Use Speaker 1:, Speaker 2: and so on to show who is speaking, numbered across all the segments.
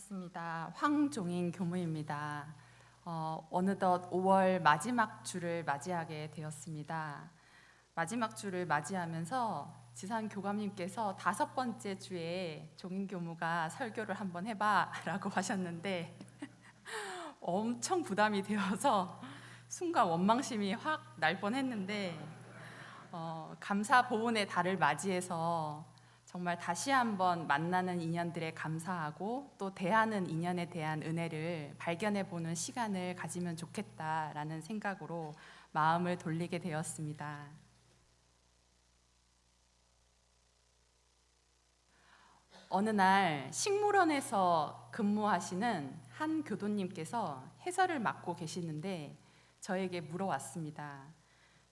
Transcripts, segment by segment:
Speaker 1: 반갑습니다. 황종인 교무입니다. 어, 어느덧 5월 마지막 주를 맞이하게 되었습니다. 마지막 주를 맞이하면서 지산 교감님께서 다섯 번째 주에 종인 교무가 설교를 한번 해봐라고 하셨는데 엄청 부담이 되어서 순간 원망심이 확 날 뻔했는데 어, 감사 보훈의 달을 맞이해서 정말 다시 한번 만나는 인연들에 감사하고 또 대하는 인연에 대한 은혜를 발견해 보는 시간을 가지면 좋겠다라는 생각으로 마음을 돌리게 되었습니다. 어느 날 식물원에서 근무하시는 한 교도님께서 해설을 맡고 계시는데 저에게 물어왔습니다.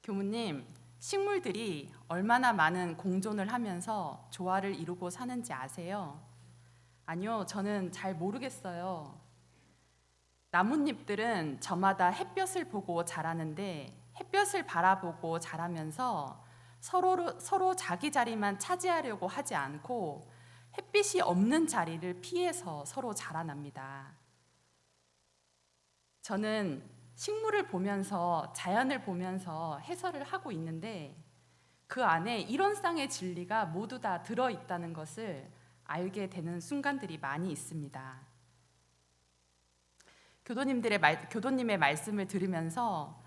Speaker 1: 교무님, 식물들이 얼마나 많은 공존을 하면서 조화를 이루고 사는지 아세요? 아니요, 저는 잘 모르겠어요. 나뭇잎들은 저마다 햇볕을 보고 자라는데 햇볕을 바라보고 자라면서 서로 서로 자기 자리만 차지하려고 하지 않고 햇빛이 없는 자리를 피해서 서로 자라납니다. 저는 식물을 보면서 자연을 보면서 해설을 하고 있는데 그 안에 이론상의 진리가 모두 다 들어 있다는 것을 알게 되는 순간들이 많이 있습니다. 교도님들의 말, 교도님의 말씀을 들으면서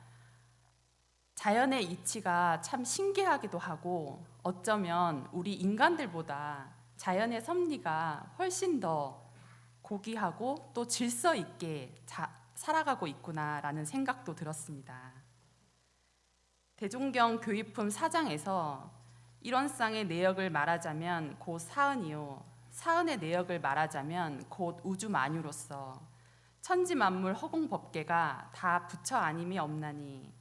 Speaker 1: 자연의 이치가 참 신기하기도 하고 어쩌면 우리 인간들보다 자연의 섭리가 훨씬 더 고귀하고 또 질서 있게 자, 살아가고 있구나라는 생각도 들었습니다. 대종경 교육품 4장에서 일원상의 내역을 말하자면 곧 사은이요 사은의 내역을 말하자면 곧 우주 만유로서 천지 만물 허공 법계가 다 부처 아님이 없나니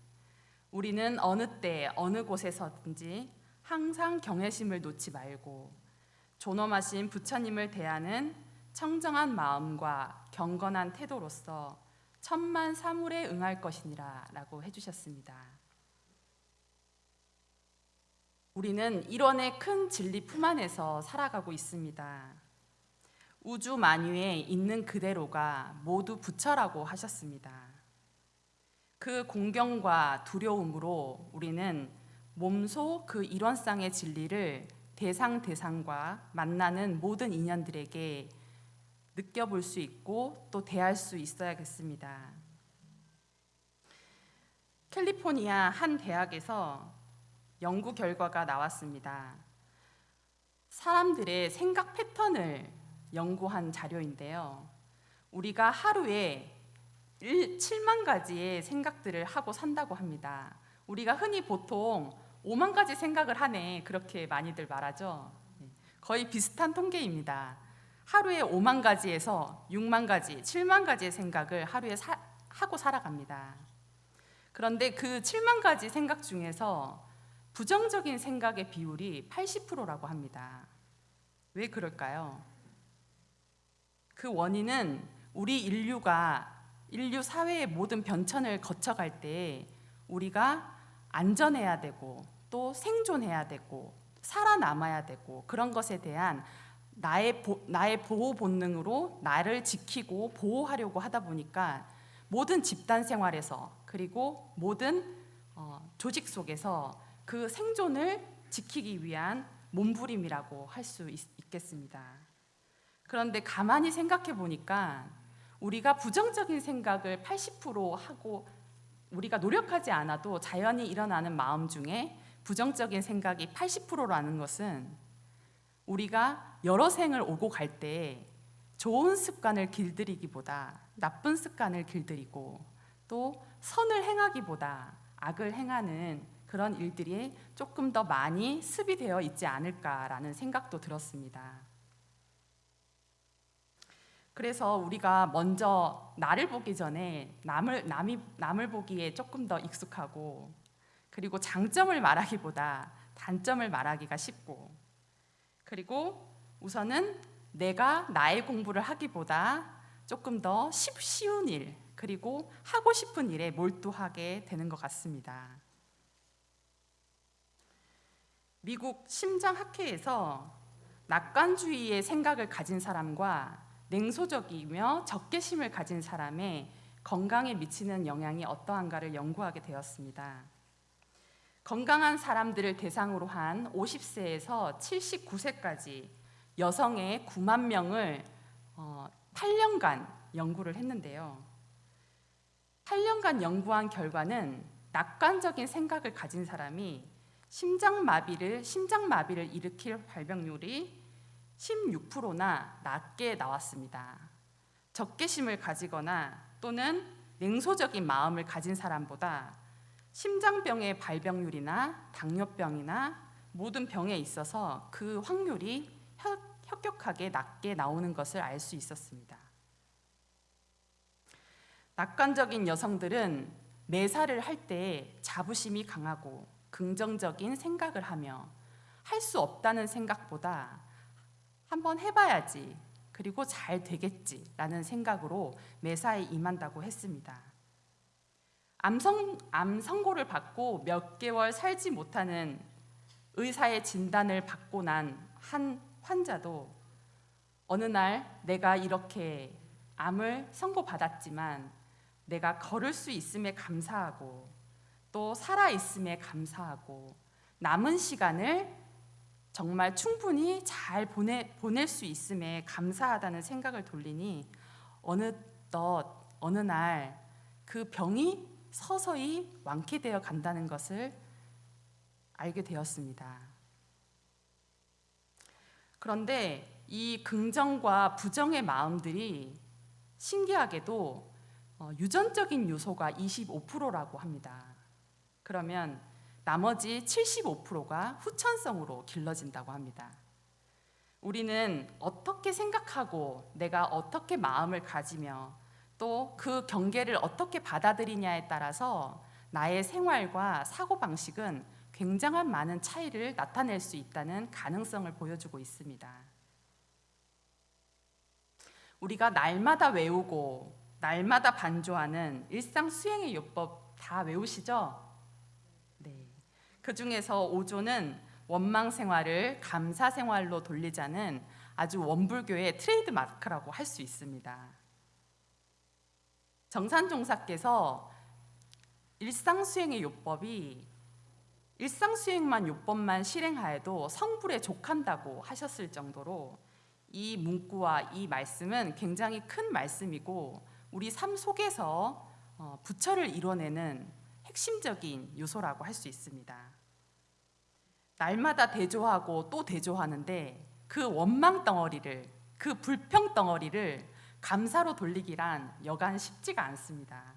Speaker 1: 우리는 어느 때 어느 곳에서든지 항상 경외심을 놓지 말고 존엄하신 부처님을 대하는 청정한 마음과 경건한 태도로서 천만 사물에 응할 것이니라라고 해주셨습니다. 우리는 일원의 큰 진리 품 안에서 살아가고 있습니다. 우주 만유에 있는 그대로가 모두 부처라고 하셨습니다. 그 공경과 두려움으로 우리는 몸소 그 일원상의 진리를 대상 대상과 만나는 모든 인연들에게 느껴볼 수 있고 또 대할 수 있어야겠습니다. 캘리포니아 한 대학에서 연구 결과가 나왔습니다. 사람들의 생각 패턴을 연구한 자료인데요. 우리가 하루에 7만 가지의 생각들을 하고 산다고 합니다. 우리가 흔히 보통 5만 가지 생각을 하네 그렇게 많이들 말하죠. 거의 비슷한 통계입니다. 하루에 5만 가지에서 6만 가지, 7만 가지의 생각을 하루에 사, 하고 살아갑니다. 그런데 그 7만 가지 생각 중에서 부정적인 생각의 비율이 80%라고 합니다. 왜 그럴까요? 그 원인은 우리 인류가 인류 사회의 모든 변천을 거쳐갈 때 우리가 안전해야 되고 또 생존해야 되고 살아남아야 되고 그런 것에 대한 나의 보, 나의 보호 본능으로 나를 지키고 보호하려고 하다 보니까 모든 집단 생활에서 그리고 모든 어, 조직 속에서 그 생존을 지키기 위한 몸부림이라고 할 수 있겠습니다. 그런데 가만히 생각해 보니까 우리가 부정적인 생각을 80% 하고 우리가 노력하지 않아도 자연히 일어나는 마음 중에 부정적인 생각이 80%라는 것은 우리가 여러 생을 오고 갈 때 좋은 습관을 길들이기보다 나쁜 습관을 길들이고 또 선을 행하기보다 악을 행하는 그런 일들이 조금 더 많이 습이 되어 있지 않을까라는 생각도 들었습니다. 그래서 우리가 먼저 나를 보기 전에 남을 남이 남을 보기에 조금 더 익숙하고 그리고 장점을 말하기보다 단점을 말하기가 쉽고 그리고 우선은 내가 나의 공부를 하기보다 조금 더 쉬운 일 그리고 하고 싶은 일에 몰두하게 되는 것 같습니다. 미국 심장학회에서 낙관주의의 생각을 가진 사람과 냉소적이며 적개심을 가진 사람의 건강에 미치는 영향이 어떠한가를 연구하게 되었습니다. 건강한 사람들을 대상으로 한 50세에서 79세까지 여성의 9만 명을 어, 8년간 연구를 했는데요. 8년간 연구한 결과는 낙관적인 생각을 가진 사람이 심장 마비를 심장 마비를 일으킬 발병률이 16%나 낮게 나왔습니다. 적개심을 가지거나 또는 냉소적인 마음을 가진 사람보다 심장병의 발병률이나 당뇨병이나 모든 병에 있어서 그 확률이 혁- 혁격하게 낮게 나오는 것을 알 수 있었습니다. 낙관적인 여성들은 매사를 할 때 자부심이 강하고 긍정적인 생각을 하며 할 수 없다는 생각보다 한번 해봐야지 그리고 잘 되겠지라는 생각으로 매사에 임한다고 했습니다. 암성, 암 선고를 받고 몇 개월 살지 못하는 의사의 진단을 받고 난 한 환자도 어느 날 내가 이렇게 암을 선고받았지만 내가 걸을 수 있음에 감사하고 또 살아 있음에 감사하고 남은 시간을 정말 충분히 잘 보내, 보낼 수 있음에 감사하다는 생각을 돌리니 어느덧 어느 날 그 병이 서서히 완쾌되어 간다는 것을 알게 되었습니다. 그런데 이 긍정과 부정의 마음들이 신기하게도 어, 유전적인 요소가 25%라고 합니다. 그러면 나머지 75%가 후천성으로 길러진다고 합니다. 우리는 어떻게 생각하고 내가 어떻게 마음을 가지며 또 그 경계를 어떻게 받아들이냐에 따라서 나의 생활과 사고방식은 굉장한 많은 차이를 나타낼 수 있다는 가능성을 보여주고 있습니다. 우리가 날마다 외우고 날마다 반조하는 일상 수행의 요법 다 외우시죠? 네. 그 중에서 5조는 원망 생활을 감사 생활로 돌리자는 아주 원불교의 트레이드 마크라고 할 수 있습니다. 정산종사께서 일상 수행의 요법이 일상 수행만 요법만 실행하여도 성불에 족한다고 하셨을 정도로 이 문구와 이 말씀은 굉장히 큰 말씀이고 우리 삶 속에서 어, 부처를 이뤄내는 핵심적인 요소라고 할 수 있습니다. 날마다 대조하고 또 대조하는데 그 원망 덩어리를 그 불평 덩어리를 감사로 돌리기란 여간 쉽지가 않습니다.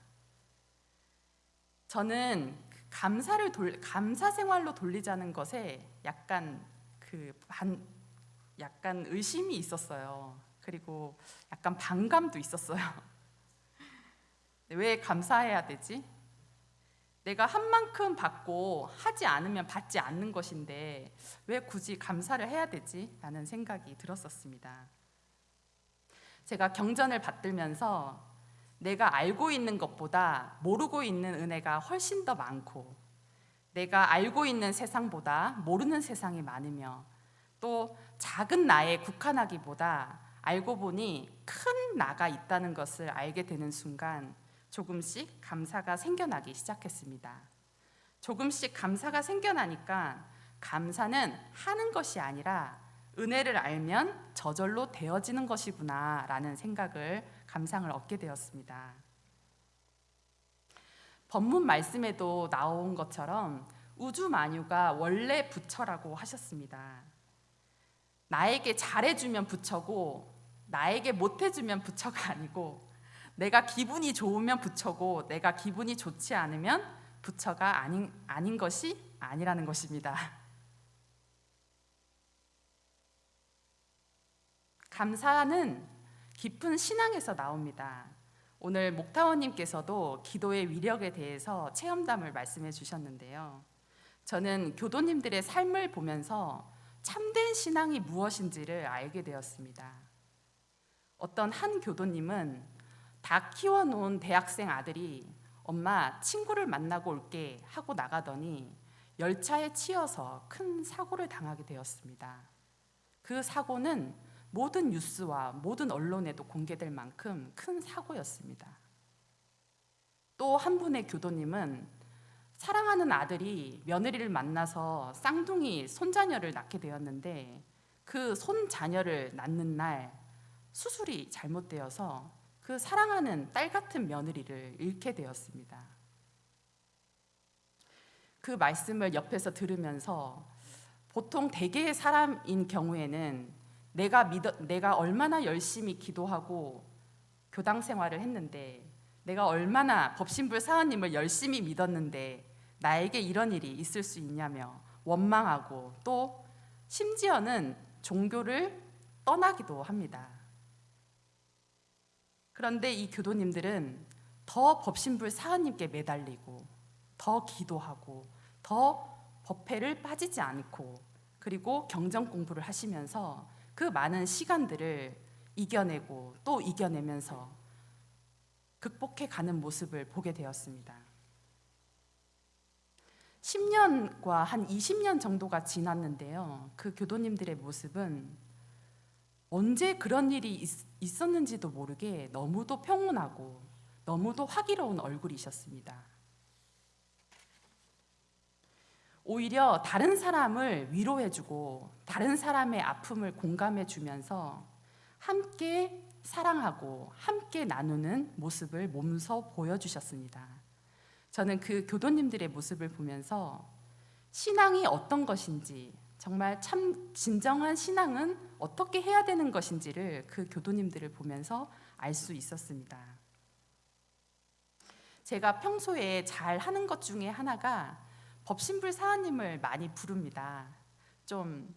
Speaker 1: 저는 감사를 돌, 감사 생활로 돌리자는 것에 약간 그 반, 약간 의심이 있었어요. 그리고 약간 반감도 있었어요. 왜 감사해야 되지? 내가 한 만큼 받고 하지 않으면 받지 않는 것인데 왜 굳이 감사를 해야 되지? 라는 생각이 들었었습니다. 제가 경전을 받들면서 내가 알고 있는 것보다 모르고 있는 은혜가 훨씬 더 많고 내가 알고 있는 세상보다 모르는 세상이 많으며 또 작은 나에 국한하기보다 알고 보니 큰 나가 있다는 것을 알게 되는 순간 조금씩 감사가 생겨나기 시작했습니다. 조금씩 감사가 생겨나니까 감사는 하는 것이 아니라 은혜를 알면 저절로 되어지는 것이구나라는 생각을 감상을 얻게 되었습니다. 법문 말씀에도 나온 것처럼 우주 만유가 원래 부처라고 하셨습니다. 나에게 잘해주면 부처고 나에게 못해주면 부처가 아니고 내가 기분이 좋으면 부처고 내가 기분이 좋지 않으면 부처가 아닌, 아닌 것이 아니라는 것입니다. 감사는 깊은 신앙에서 나옵니다. 오늘 목타원님께서도 기도의 위력에 대해서 체험담을 말씀해 주셨는데요. 저는 교도님들의 삶을 보면서 참된 신앙이 무엇인지를 알게 되었습니다. 어떤 한 교도님은 다 키워놓은 대학생 아들이 엄마 친구를 만나고 올게 하고 나가더니 열차에 치여서 큰 사고를 당하게 되었습니다. 그 사고는 모든 뉴스와 모든 언론에도 공개될 만큼 큰 사고였습니다. 또 한 분의 교도님은 사랑하는 아들이 며느리를 만나서 쌍둥이 손자녀를 낳게 되었는데 그 손자녀를 낳는 날 수술이 잘못되어서 그 사랑하는 딸 같은 며느리를 잃게 되었습니다. 그 말씀을 옆에서 들으면서 보통 대개의 사람인 경우에는 내가 믿어, 내가 얼마나 열심히 기도하고 교당 생활을 했는데 내가 얼마나 법신불 사원님을 열심히 믿었는데 나에게 이런 일이 있을 수 있냐며 원망하고 또 심지어는 종교를 떠나기도 합니다. 그런데 이 교도님들은 더 법신불 사원님께 매달리고 더 기도하고 더 법회를 빠지지 않고 그리고 경전 공부를 하시면서 그 많은 시간들을 이겨내고 또 이겨내면서 극복해 가는 모습을 보게 되었습니다. 10년과 한 20년 정도가 지났는데요. 그 교도님들의 모습은 언제 그런 일이 있, 었는지도 모르게 너무도 평온하고 너무도 화기로운 얼굴이셨습니다. 오히려 다른 사람을 위로해주고 다른 사람의 아픔을 공감해주면서 함께 사랑하고 함께 나누는 모습을 몸소 보여주셨습니다. 저는 그 교도님들의 모습을 보면서 신앙이 어떤 것인지 정말 참 진정한 신앙은 어떻게 해야 되는 것인지를 그 교도님들을 보면서 알 수 있었습니다. 제가 평소에 잘 하는 것 중에 하나가 법신불 사원님을 많이 부릅니다. 좀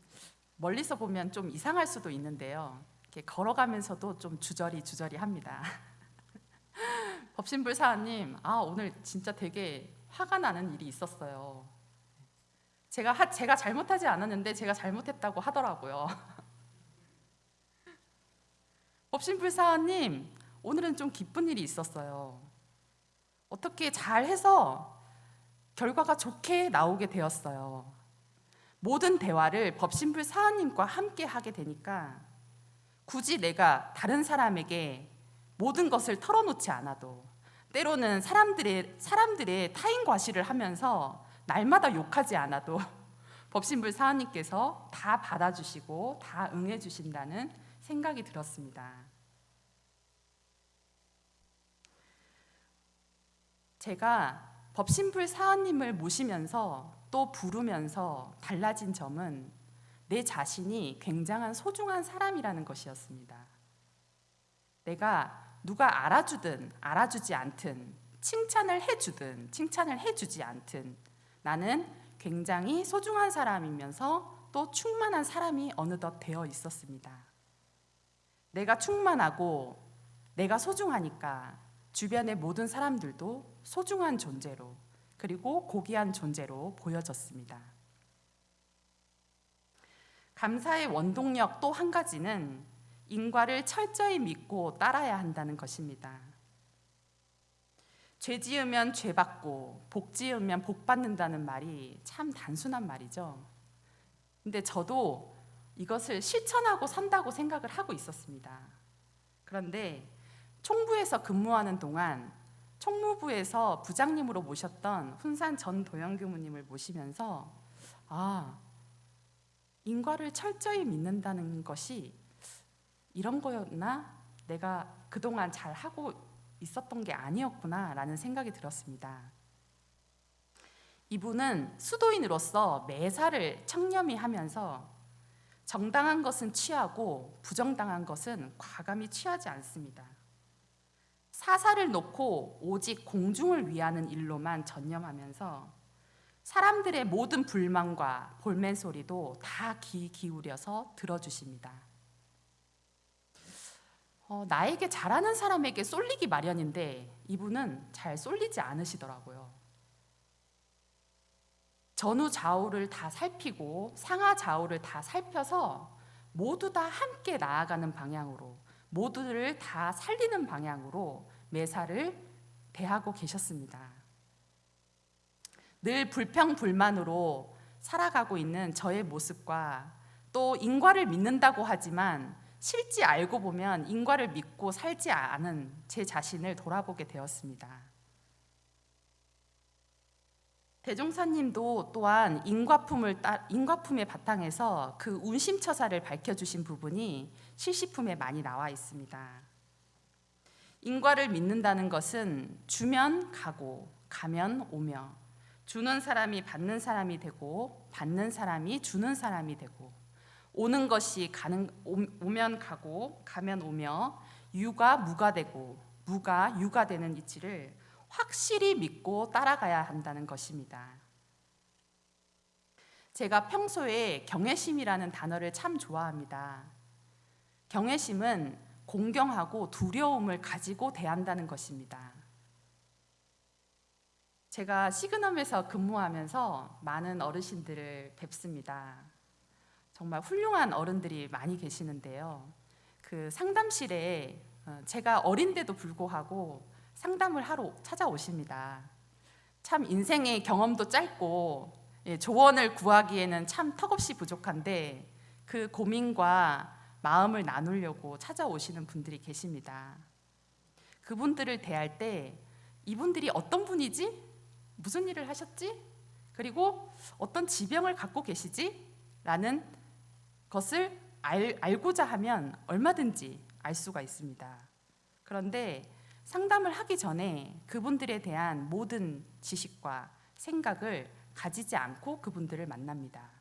Speaker 1: 멀리서 보면 좀 이상할 수도 있는데요. 이렇게 걸어가면서도 좀 주저리 주저리 합니다. 법신불 사원님, 아 오늘 진짜 되게 화가 나는 일이 있었어요. 제가 하, 제가 잘못하지 않았는데 제가 잘못했다고 하더라고요. 법신불 사원님, 오늘은 좀 기쁜 일이 있었어요. 어떻게 잘해서 결과가 좋게 나오게 되었어요. 모든 대화를 법신불 사원님과 함께 하게 되니까 굳이 내가 다른 사람에게 모든 것을 털어놓지 않아도 때로는 사람들의 사람들의 타인 과시를 하면서 날마다 욕하지 않아도 법신불 사원님께서 다 받아주시고 다 응해주신다는 생각이 들었습니다. 제가 법신불 사원님을 모시면서 또 부르면서 달라진 점은 내 자신이 굉장한 소중한 사람이라는 것이었습니다. 내가 누가 알아주든 알아주지 않든 칭찬을 해주든 칭찬을 해주지 않든 나는 굉장히 소중한 사람이면서 또 충만한 사람이 어느덧 되어 있었습니다. 내가 충만하고 내가 소중하니까 주변의 모든 사람들도 소중한 존재로 그리고 고귀한 존재로 보여졌습니다. 감사의 원동력 또 한 가지는 인과를 철저히 믿고 따라야 한다는 것입니다. 죄 지으면 죄 받고 복 지으면 복 받는다는 말이 참 단순한 말이죠. 근데 저도 이것을 실천하고 산다고 생각을 하고 있었습니다. 그런데 총부에서 근무하는 동안 총무부에서 부장님으로 모셨던 훈산 전 도영교무님을 모시면서 아 인과를 철저히 믿는다는 것이 이런 거였나 내가 그동안 잘 하고 있었던 게 아니었구나라는 생각이 들었습니다. 이분은 수도인으로서 매사를 청렴히 하면서 정당한 것은 취하고 부정당한 것은 과감히 취하지 않습니다. 사사를 놓고 오직 공중을 위하는 일로만 전념하면서 사람들의 모든 불만과 볼멘 소리도 다 귀 기울여서 들어주십니다. 어, 나에게 잘하는 사람에게 쏠리기 마련인데 이분은 잘 쏠리지 않으시더라고요. 전후 좌우를 다 살피고 상하 좌우를 다 살펴서 모두 다 함께 나아가는 방향으로 모두를 다 살리는 방향으로 매사를 대하고 계셨습니다. 늘 불평불만으로 살아가고 있는 저의 모습과 또 인과를 믿는다고 하지만 실지 알고 보면 인과를 믿고 살지 않은 제 자신을 돌아보게 되었습니다. 대종사님도 또한 인과품을 따, 인과품의 바탕에서 그 운심처사를 밝혀주신 부분이 실시품에 많이 나와 있습니다. 인과를 믿는다는 것은 주면 가고 가면 오며 주는 사람이 받는 사람이 되고 받는 사람이 주는 사람이 되고 오는 것이 가는 오- 오면 가고 가면 오며 유가 무가 되고 무가 유가 되는 이치를 확실히 믿고 따라가야 한다는 것입니다. 제가 평소에 경외심이라는 단어를 참 좋아합니다. 경외심은 공경하고 두려움을 가지고 대한다는 것입니다. 제가 시그넘에서 근무하면서 많은 어르신들을 뵙습니다. 정말 훌륭한 어른들이 많이 계시는데요. 그 상담실에 어, 제가 어린데도 불구하고 상담을 하러 찾아오십니다. 참 인생의 경험도 짧고 예, 조언을 구하기에는 참 턱없이 부족한데 그 고민과 마음을 나누려고 찾아오시는 분들이 계십니다. 그분들을 대할 때 이분들이 어떤 분이지? 무슨 일을 하셨지? 그리고 어떤 지병을 갖고 계시지? 라는 것을 알, 알고자 하면 얼마든지 알 수가 있습니다. 그런데 상담을 하기 전에 그분들에 대한 모든 지식과 생각을 가지지 않고 그분들을 만납니다.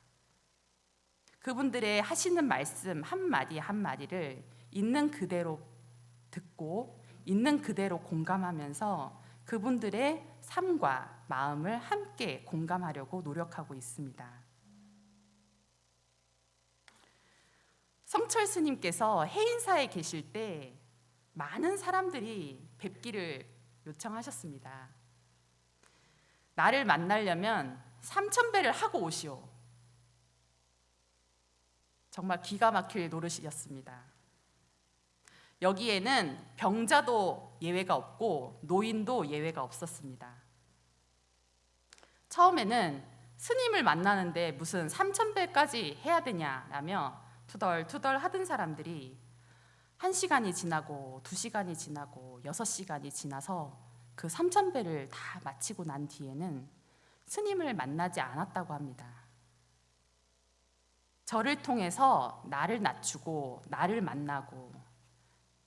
Speaker 1: 그분들의 하시는 말씀 한마디 한마디를 있는 그대로 듣고 있는 그대로 공감하면서 그분들의 삶과 마음을 함께 공감하려고 노력하고 있습니다. 성철 스님께서 해인사에 계실 때 많은 사람들이 뵙기를 요청하셨습니다. 나를 만나려면 삼천 배를 하고 오시오. 정말 기가 막힐 노릇이었습니다. 여기에는 병자도 예외가 없고 노인도 예외가 없었습니다. 처음에는 스님을 만나는데 무슨 삼천 배까지 해야 되냐라며 투덜투덜 하던 사람들이 한 시간이 지나고 두 시간이 지나고 여섯 시간이 지나서 그 삼천 배를 다 마치고 난 뒤에는 스님을 만나지 않았다고 합니다. 저를 통해서 나를 낮추고 나를 만나고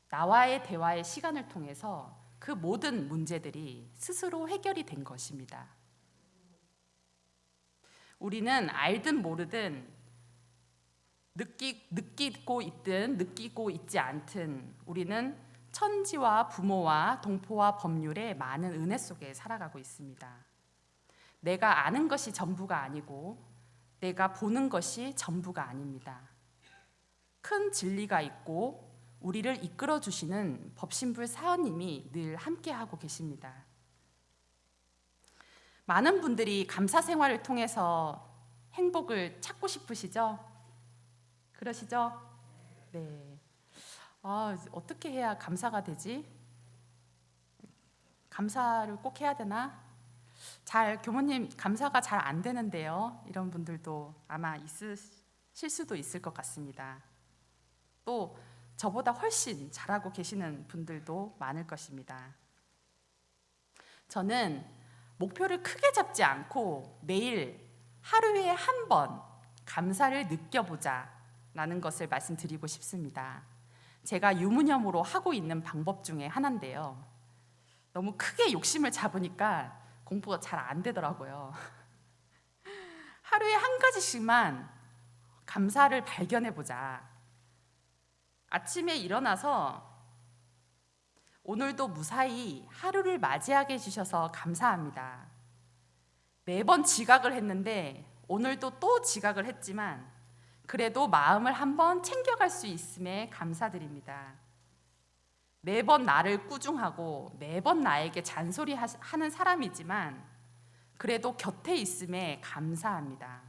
Speaker 1: 나와의 대화의 시간을 통해서 그 모든 문제들이 스스로 해결이 된 것입니다. 우리는 알든 모르든 느끼, 느끼고 있든 느끼고 있지 않든 우리는 천지와 부모와 동포와 법률의 많은 은혜 속에 살아가고 있습니다. 내가 아는 것이 전부가 아니고 내가 보는 것이 전부가 아닙니다. 큰 진리가 있고 우리를 이끌어 주시는 법신불 사원님이 늘 함께 하고 계십니다. 많은 분들이 감사 생활을 통해서 행복을 찾고 싶으시죠? 그러시죠? 네. 아, 어떻게 해야 감사가 되지? 감사를 꼭 해야 되나? 잘 교모님 감사가 잘 안 되는데요. 이런 분들도 아마 있으실 수도 있을 것 같습니다. 또 저보다 훨씬 잘하고 계시는 분들도 많을 것입니다. 저는 목표를 크게 잡지 않고 매일 하루에 한 번 감사를 느껴보자 라는 것을 말씀드리고 싶습니다. 제가 유무념으로 하고 있는 방법 중에 하나인데요. 너무 크게 욕심을 잡으니까 공부가 잘 안 되더라고요. 하루에 한 가지씩만 감사를 발견해 보자. 아침에 일어나서 오늘도 무사히 하루를 맞이하게 해주셔서 감사합니다. 매번 지각을 했는데 오늘도 또 지각을 했지만 그래도 마음을 한번 챙겨갈 수 있음에 감사드립니다. 매번 나를 꾸중하고 매번 나에게 잔소리하는 사람이지만 그래도 곁에 있음에 감사합니다.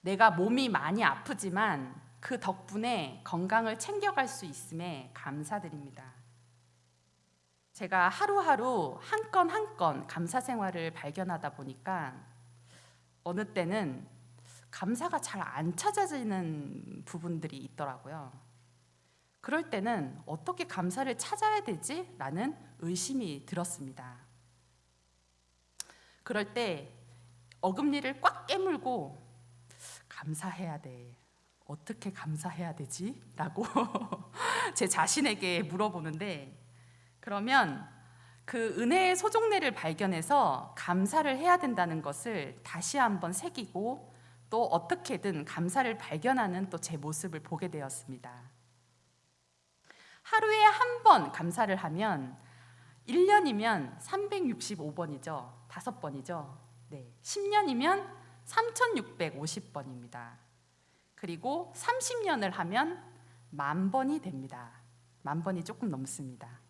Speaker 1: 내가 몸이 많이 아프지만 그 덕분에 건강을 챙겨갈 수 있음에 감사드립니다. 제가 하루하루 한 건 한 건 감사 생활을 발견하다 보니까 어느 때는 감사가 잘 안 찾아지는 부분들이 있더라고요. 그럴 때는 어떻게 감사를 찾아야 되지? 라는 의심이 들었습니다. 그럴 때 어금니를 꽉 깨물고 감사해야 돼. 어떻게 감사해야 되지? 라고 제 자신에게 물어보는데 그러면 그 은혜의 소종례를 발견해서 감사를 해야 된다는 것을 다시 한번 새기고 또 어떻게든 감사를 발견하는 또 제 모습을 보게 되었습니다. 하루에 한 번 감사를 하면 1년이면 365번이죠. 다섯 번이죠. 네. 10년이면 3650번입니다. 그리고 30년을 하면 만 번이 됩니다. 만 번이 조금 넘습니다.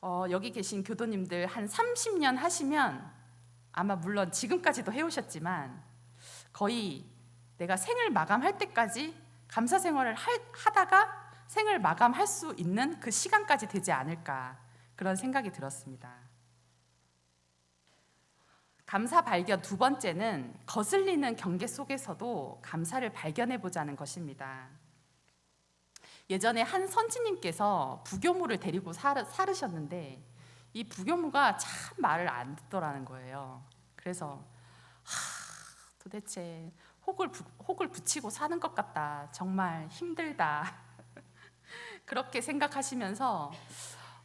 Speaker 1: 어, 여기 계신 교도님들 한 30년 하시면 아마 물론 지금까지도 해오셨지만 거의 내가 생을 마감할 때까지 감사 생활을 할- 하다가 생을 마감할 수 있는 그 시간까지 되지 않을까 그런 생각이 들었습니다. 감사 발견 두 번째는 거슬리는 경계 속에서도 감사를 발견해 보자는 것입니다. 예전에 한 선지님께서 부교무를 데리고 살으셨는데 이 부교무가 참 말을 안 듣더라는 거예요. 그래서 하, 도대체 혹을 부, 혹을 붙이고 사는 것 같다. 정말 힘들다. 그렇게 생각하시면서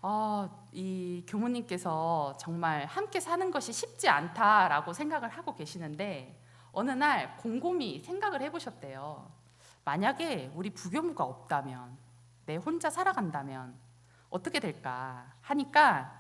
Speaker 1: 어, 이 교무님께서 정말 함께 사는 것이 쉽지 않다라고 생각을 하고 계시는데 어느 날 곰곰이 생각을 해보셨대요. 만약에 우리 부교무가 없다면 내 혼자 살아간다면 어떻게 될까 하니까 어,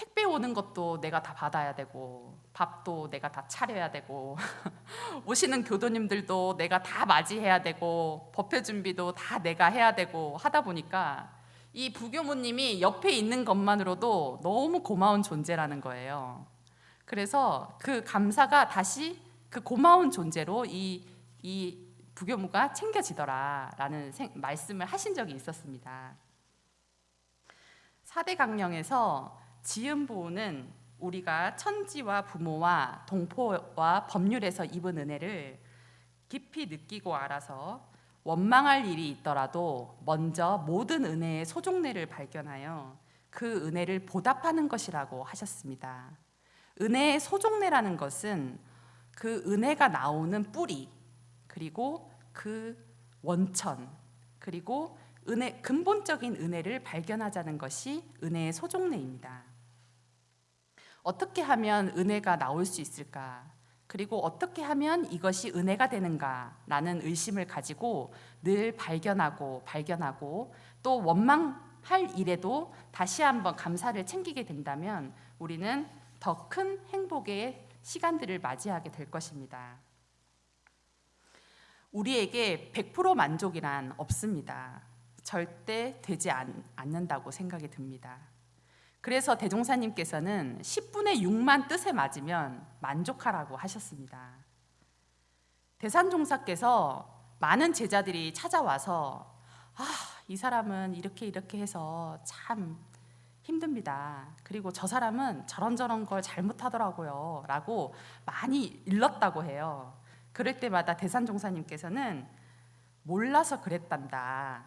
Speaker 1: 택배 오는 것도 내가 다 받아야 되고 밥도 내가 다 차려야 되고 오시는 교도님들도 내가 다 맞이해야 되고 법회 준비도 다 내가 해야 되고 하다 보니까 이 부교무님이 옆에 있는 것만으로도 너무 고마운 존재라는 거예요. 그래서 그 감사가 다시 그 고마운 존재로 이, 이 부교무가 챙겨지더라라는 생- 말씀을 하신 적이 있었습니다. 사대 강령에서 지은 보호는 우리가 천지와 부모와 동포와 법률에서 입은 은혜를 깊이 느끼고 알아서 원망할 일이 있더라도 먼저 모든 은혜의 소종례를 발견하여 그 은혜를 보답하는 것이라고 하셨습니다. 은혜의 소종례라는 것은 그 은혜가 나오는 뿌리 그리고 그 원천 그리고 은혜 근본적인 은혜를 발견하자는 것이 은혜의 소종례입니다. 어떻게 하면 은혜가 나올 수 있을까? 그리고 어떻게 하면 이것이 은혜가 되는가라는 의심을 가지고 늘 발견하고 발견하고 또 원망할 일에도 다시 한번 감사를 챙기게 된다면 우리는 더 큰 행복의 시간들을 맞이하게 될 것입니다. 우리에게 100% 만족이란 없습니다. 절대 되지 않, 않는다고 생각이 듭니다. 그래서 대종사님께서는 10분의 6만 뜻에 맞으면 만족하라고 하셨습니다. 대산종사께서 많은 제자들이 찾아와서 아, 이 사람은 이렇게 이렇게 해서 참 힘듭니다. 그리고 저 사람은 저런저런 걸 잘못하더라고요. 라고 많이 일렀다고 해요. 그럴 때마다 대산종사님께서는 몰라서 그랬단다.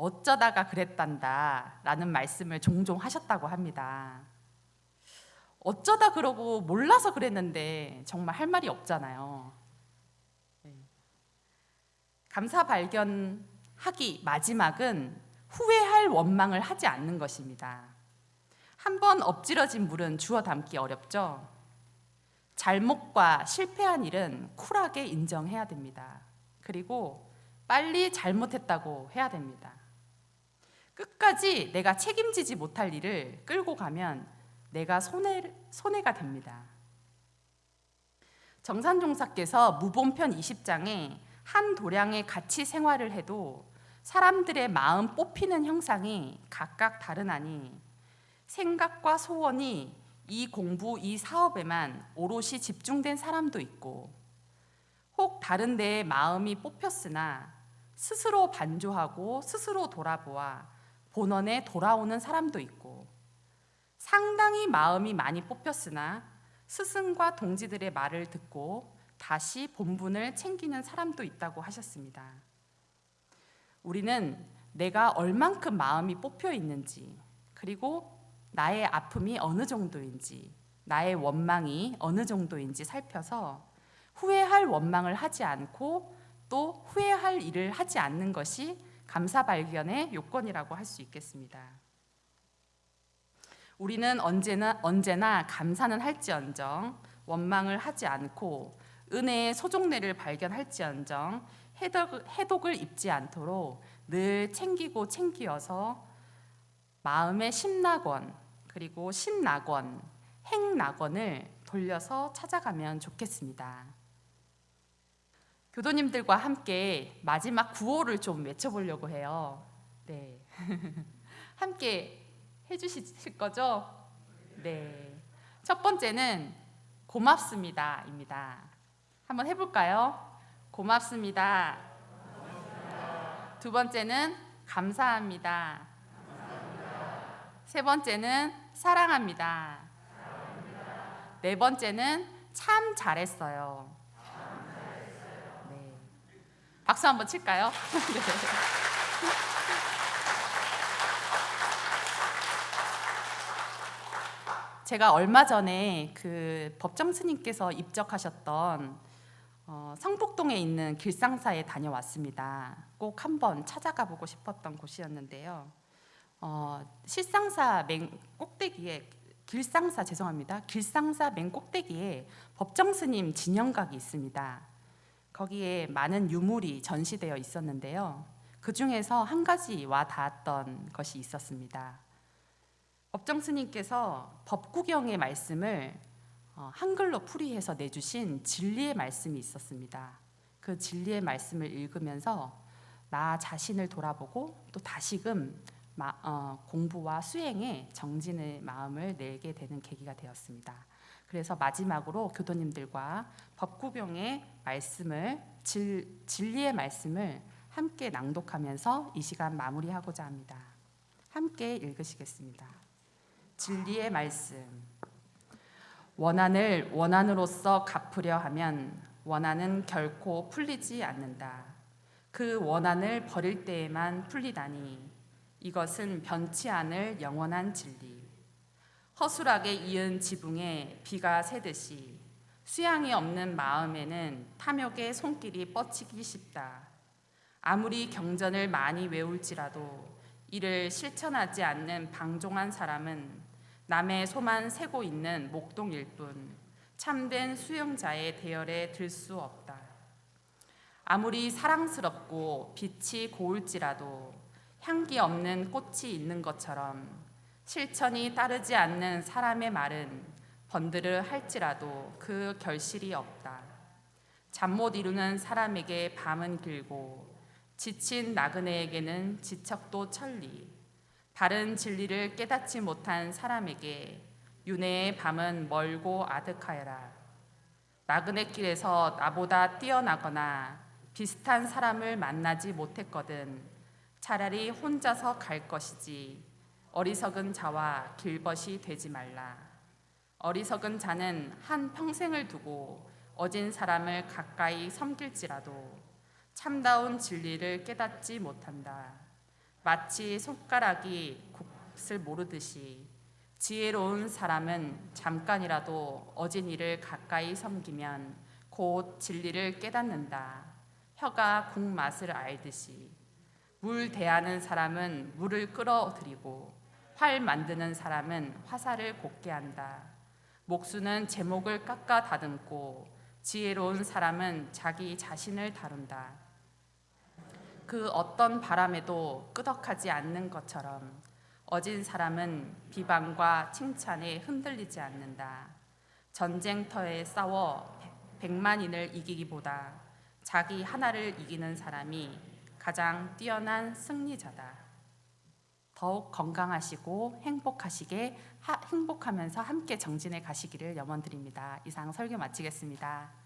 Speaker 1: 어쩌다가 그랬단다. 라는 말씀을 종종 하셨다고 합니다. 어쩌다 그러고 몰라서 그랬는데 정말 할 말이 없잖아요. 네. 감사 발견하기 마지막은 후회할 원망을 하지 않는 것입니다. 한 번 엎질러진 물은 주워 담기 어렵죠. 잘못과 실패한 일은 쿨하게 인정해야 됩니다. 그리고 빨리 잘못했다고 해야 됩니다. 끝까지 내가 책임지지 못할 일을 끌고 가면 내가 손해, 손해가 됩니다. 정산종사께서 무본편 20장에 한 도량에 같이 생활을 해도 사람들의 마음 뽑히는 형상이 각각 다르나니 생각과 소원이 이 공부, 이 사업에만 오롯이 집중된 사람도 있고 혹 다른 데에 마음이 뽑혔으나 스스로 반조하고 스스로 돌아보아 본원에 돌아오는 사람도 있고 상당히 마음이 많이 뽑혔으나 스승과 동지들의 말을 듣고 다시 본분을 챙기는 사람도 있다고 하셨습니다. 우리는 내가 얼만큼 마음이 뽑혀 있는지, 그리고 나의 아픔이 어느 정도인지, 나의 원망이 어느 정도인지 살펴서 후회할 원망을 하지 않고 또 후회할 일을 하지 않는 것이 감사 발견의 요건이라고 할 수 있겠습니다. 우리는 언제나 언제나 감사는 할지언정 원망을 하지 않고 은혜의 소종례를 발견할지언정 해독, 해독을 입지 않도록 늘 챙기고 챙기어서 마음의 심낙원 그리고 심낙원 행낙원을 돌려서 찾아가면 좋겠습니다. 교도님들과 함께 마지막 구호를 좀 외쳐보려고 해요. 네, 함께 해주실 거죠? 네. 첫 번째는 고맙습니다입니다. 한번 해볼까요? 고맙습니다. 두 번째는 감사합니다. 세 번째는 사랑합니다. 네 번째는 참 잘했어요. 네. 박수 한번 칠까요? 네. 제가 얼마 전에 그 법정 스님께서 입적하셨던 어, 성북동에 있는 길상사에 다녀왔습니다. 꼭 한번 찾아가 보고 싶었던 곳이었는데요. 어, 실상사 맨 꼭대기에 길상사 죄송합니다. 길상사 맨 꼭대기에 법정 스님 진영각이 있습니다. 거기에 많은 유물이 전시되어 있었는데요. 그 중에서 한 가지 와 닿았던 것이 있었습니다. 법정 스님께서 법구경의 말씀을 어, 한글로 풀이해서 내주신 진리의 말씀이 있었습니다. 그 진리의 말씀을 읽으면서 나 자신을 돌아보고 또 다시금 마, 어, 공부와 수행에 정진의 마음을 내게 되는 계기가 되었습니다. 그래서 마지막으로 교도님들과 법구경의 말씀을 질, 진리의 말씀을 함께 낭독하면서 이 시간 마무리하고자 합니다. 함께 읽으시겠습니다. 진리의 말씀. 원한을 원한으로서 갚으려 하면 원한은 결코 풀리지 않는다. 그 원한을 버릴 때에만 풀리다니 이것은 변치 않을 영원한 진리. 허술하게 이은 지붕에 비가 새듯이 수양이 없는 마음에는 탐욕의 손길이 뻗치기 쉽다. 아무리 경전을 많이 외울지라도 이를 실천하지 않는 방종한 사람은 남의 소만 세고 있는 목동일 뿐 참된 수용자의 대열에 들 수 없다. 아무리 사랑스럽고 빛이 고울지라도 향기 없는 꽃이 있는 것처럼 실천이 따르지 않는 사람의 말은 번들을 할지라도 그 결실이 없다. 잠 못 이루는 사람에게 밤은 길고 지친 나그네에게는 지척도 천리. 바른 진리를 깨닫지 못한 사람에게 윤회의 밤은 멀고 아득하여라. 나그네 길에서 나보다 뛰어나거나 비슷한 사람을 만나지 못했거든 차라리 혼자서 갈 것이지 어리석은 자와 길벗이 되지 말라. 어리석은 자는 한 평생을 두고 어진 사람을 가까이 섬길지라도 참다운 진리를 깨닫지 못한다. 마치 손가락이 굽을 모르듯이 지혜로운 사람은 잠깐이라도 어진 이를 가까이 섬기면 곧 진리를 깨닫는다. 혀가 국 맛을 알듯이 물 대하는 사람은 물을 끌어들이고 활 만드는 사람은 화살을 곱게 한다. 목수는 제목을 깎아 다듬고 지혜로운 사람은 자기 자신을 다룬다. 그 어떤 바람에도 끄덕하지 않는 것처럼 어진 사람은 비방과 칭찬에 흔들리지 않는다. 전쟁터에 싸워 백만인을 이기기보다 자기 하나를 이기는 사람이 가장 뛰어난 승리자다. 더욱 건강하시고 행복하시게 하, 행복하면서 함께 정진해 가시기를 염원드립니다. 이상 설교 마치겠습니다.